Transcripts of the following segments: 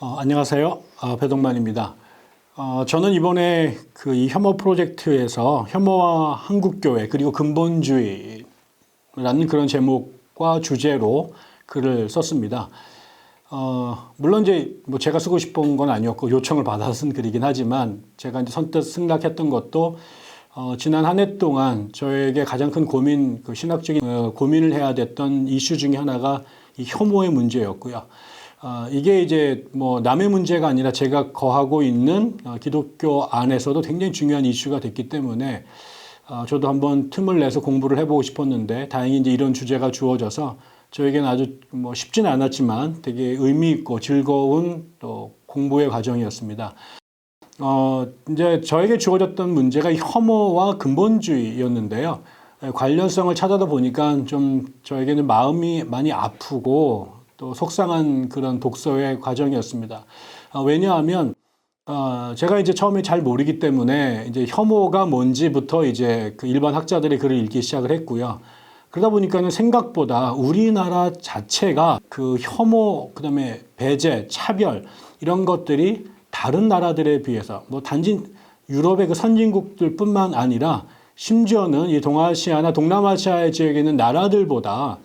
어, 안녕하세요. 어, 배동만입니다. 어, 저는 이번에 그 이 혐오 프로젝트에서 혐오와 한국교회 그리고 근본주의라는 그런 제목과 주제로 글을 썼습니다. 어, 물론 이제 뭐 제가 쓰고 싶은 건 아니었고 요청을 받아서 쓴 글이긴 하지만 제가 이제 선뜻 승낙했던 것도 어, 지난 한 해 동안 저에게 가장 큰 고민, 그 신학적인 어, 고민을 해야 됐던 이슈 중에 하나가 이 혐오의 문제였고요. 어, 이게 이제 뭐 남의 문제가 아니라 제가 거하고 있는 어, 기독교 안에서도 굉장히 중요한 이슈가 됐기 때문에 어, 저도 한번 틈을 내서 공부를 해보고 싶었는데 다행히 이제 이런 주제가 주어져서 저에게는 아주 뭐 쉽지는 않았지만 되게 의미 있고 즐거운 또 공부의 과정이었습니다. 어, 이제 저에게 주어졌던 문제가 이 혐오와 근본주의였는데요. 에, 관련성을 찾아다 보니까 좀 저에게는 마음이 많이 아프고 또 속상한 그런 독서의 과정이었습니다. 어, 왜냐하면 어, 제가 이제 처음에 잘 모르기 때문에 이제 혐오가 뭔지부터 이제 그 일반 학자들의 글을 읽기 시작을 했고요. 그러다 보니까는 생각보다 우리나라 자체가 그 혐오, 그 다음에 배제, 차별, 이런 것들이 다른 나라들에 비해서 뭐 단지 유럽의 그 선진국들 뿐만 아니라 심지어는 이 동아시아나 동남아시아 지역에 있는 나라들보다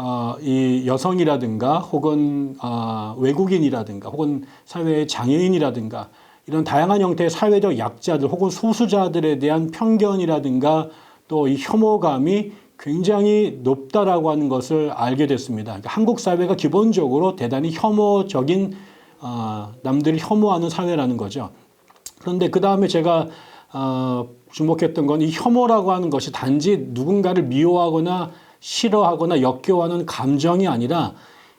어, 이 여성이라든가 혹은 어, 외국인이라든가 혹은 사회의 장애인이라든가 이런 다양한 형태의 사회적 약자들 혹은 소수자들에 대한 편견이라든가 또 이 혐오감이 굉장히 높다라고 하는 것을 알게 됐습니다. 그러니까 한국 사회가 기본적으로 대단히 혐오적인 어, 남들을 혐오하는 사회라는 거죠. 그런데 그 다음에 제가 어, 주목했던 건 이 혐오라고 하는 것이 단지 누군가를 미워하거나 싫어하거나 역겨워하는 감정이 아니라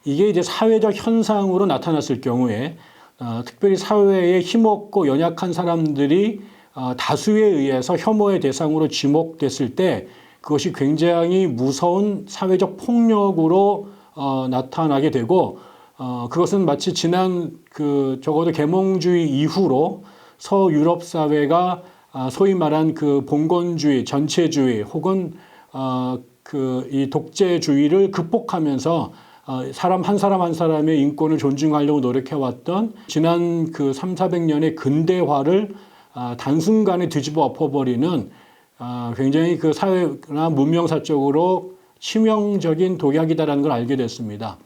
이게 이제 사회적 현상으로 나타났을 경우에 어, 특별히 사회에 힘없고 연약한 사람들이 어, 다수에 의해서 혐오의 대상으로 지목됐을 때 그것이 굉장히 무서운 사회적 폭력으로 어, 나타나게 되고 어, 그것은 마치 지난 그 적어도 계몽주의 이후로 서유럽 사회가 아, 소위 말한 그 봉건주의, 전체주의 혹은 어, 그 이 독재주의를 극복하면서 어, 사람 한 사람 한 사람의 인권을 존중하려고 노력해왔던 지난 그 3, 400년의 근대화를 아, 단순간에 뒤집어 엎어버리는 아, 굉장히 그 사회나 문명사적으로 치명적인 독약이다라는 걸 알게 됐습니다.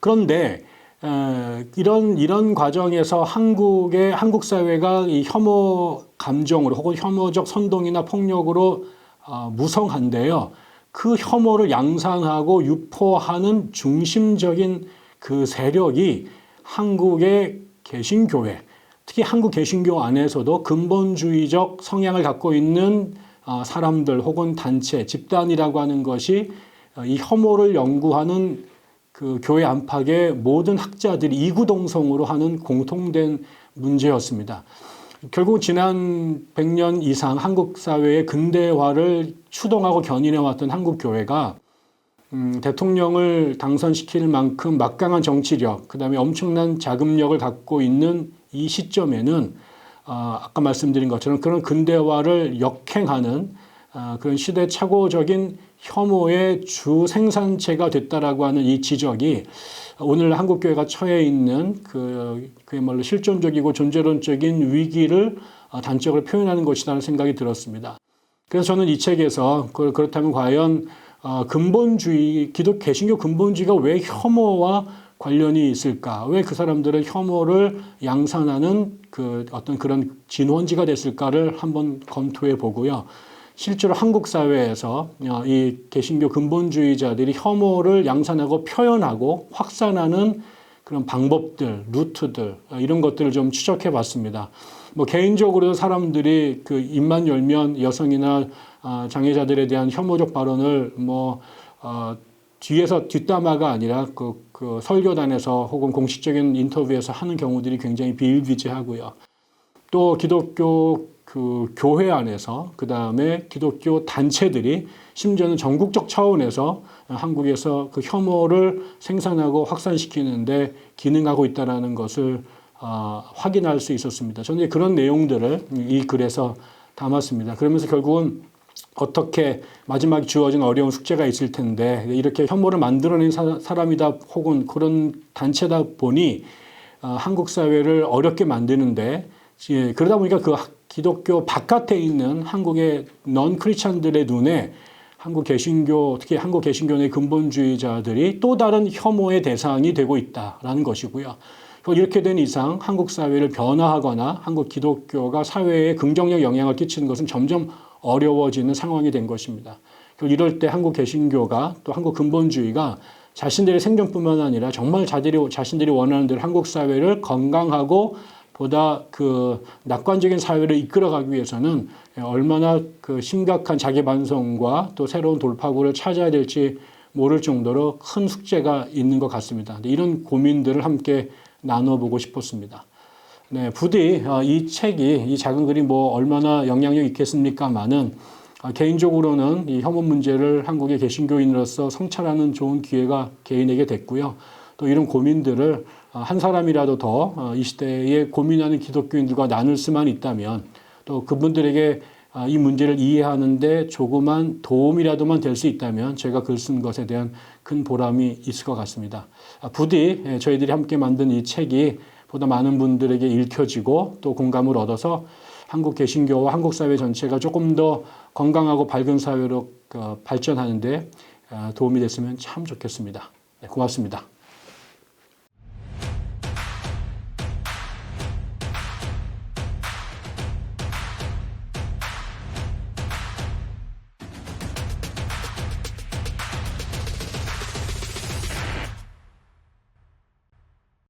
그런데 에, 이런 이런 과정에서 한국의 한국 사회가 이 혐오 감정으로 혹은 혐오적 선동이나 폭력으로 어, 무성한데요. 그 혐오를 양산하고 유포하는 중심적인 그 세력이 한국의 개신교회, 특히 한국 개신교 안에서도 근본주의적 성향을 갖고 있는 어, 사람들 혹은 단체, 집단이라고 하는 것이 어, 이 혐오를 연구하는 그 교회 안팎의 모든 학자들이 이구동성으로 하는 공통된 문제였습니다. 결국 지난 100년 이상 한국 사회의 근대화를 추동하고 견인해 왔던 한국 교회가 음, 대통령을 당선시킬 만큼 막강한 정치력, 그 다음에 엄청난 자금력을 갖고 있는 이 시점에는 어, 아까 말씀드린 것처럼 그런 근대화를 역행하는 어, 그런 시대착오적인 혐오의 주 생산체가 됐다라고 하는 이 지적이 오늘 한국 교회가 처해 있는 그 그야말로 실존적이고 존재론적인 위기를 어, 단적으로 표현하는 것이라는 생각이 들었습니다. 그래서 저는 이 책에서 그, 그렇다면 과연 어, 근본주의 기독 개신교 근본주의가 왜 혐오와 관련이 있을까? 왜 그 사람들은 혐오를 양산하는 그 어떤 그런 진원지가 됐을까를 한번 검토해 보고요. 실제로 한국 사회에서 어, 이 개신교 근본주의자들이 혐오를 양산하고 표현하고 확산하는 그런 방법들, 루트들 어, 이런 것들을 좀 추적해 봤습니다. 뭐 개인적으로 사람들이 그 입만 열면 여성이나 어, 장애자들에 대한 혐오적 발언을 뭐 어, 뒤에서 뒷담화가 아니라 그, 그 설교단에서 혹은 공식적인 인터뷰에서 하는 경우들이 굉장히 비일비재하고요. 또 기독교 그 교회 안에서 그 다음에 기독교 단체들이 심지어는 전국적 차원에서 한국에서 그 혐오를 생산하고 확산시키는데 기능하고 있다라는 것을 어, 확인할 수 있었습니다. 저는 그런 내용들을 이 글에서 담았습니다. 그러면서 결국은 어떻게 마지막에 주어진 어려운 숙제가 있을 텐데 이렇게 혐오를 만들어낸 사, 람이다 혹은 그런 단체다 보니 어, 한국 사회를 어렵게 만드는데 예, 그러다 보니까 그 하- 기독교 바깥에 있는 한국의 넌 크리스찬들의 눈에 한국 개신교 특히 한국 개신교 내 근본주의자들이 또 다른 혐오의 대상이 되고 있다라는 것이고요. 이렇게 된 이상 한국 사회를 변화하거나 한국 기독교가 사회에 긍정적 영향을 끼치는 것은 점점 어려워지는 상황이 된 것입니다. 이럴 때 한국 개신교가 또 한국 근본주의가 자신들의 생존뿐만 아니라 정말 자들이 자신들이 원하는 대로 한국 사회를 건강하고 보다 그 낙관적인 사회를 이끌어가기 위해서는 얼마나 그 심각한 자기 반성과 또 새로운 돌파구를 찾아야 될지 모를 정도로 큰 숙제가 있는 것 같습니다. 이런 고민들을 함께 나눠보고 싶었습니다. 네, 부디 어, 이 책이 이 작은 글이 뭐 얼마나 영향력 있겠습니까만은 아, 개인적으로는 이 혐오 문제를 한국의 개신교인으로서 성찰하는 좋은 기회가 개인에게 됐고요. 또 이런 고민들을 어, 한 사람이라도 더 이 시대에 고민하는 기독교인들과 나눌 수만 있다면 또 그분들에게 아, 이 문제를 이해하는데 조그만 도움이라도만 될 수 있다면 제가 글 쓴 것에 대한 큰 보람이 있을 것 같습니다. 아, 부디 예, 저희들이 함께 만든 이 책이 보다 많은 분들에게 읽혀지고 또 공감을 얻어서 한국 개신교와 한국 사회 전체가 조금 더 건강하고 밝은 사회로 어, 발전하는데 아, 도움이 됐으면 참 좋겠습니다. 네, 고맙습니다.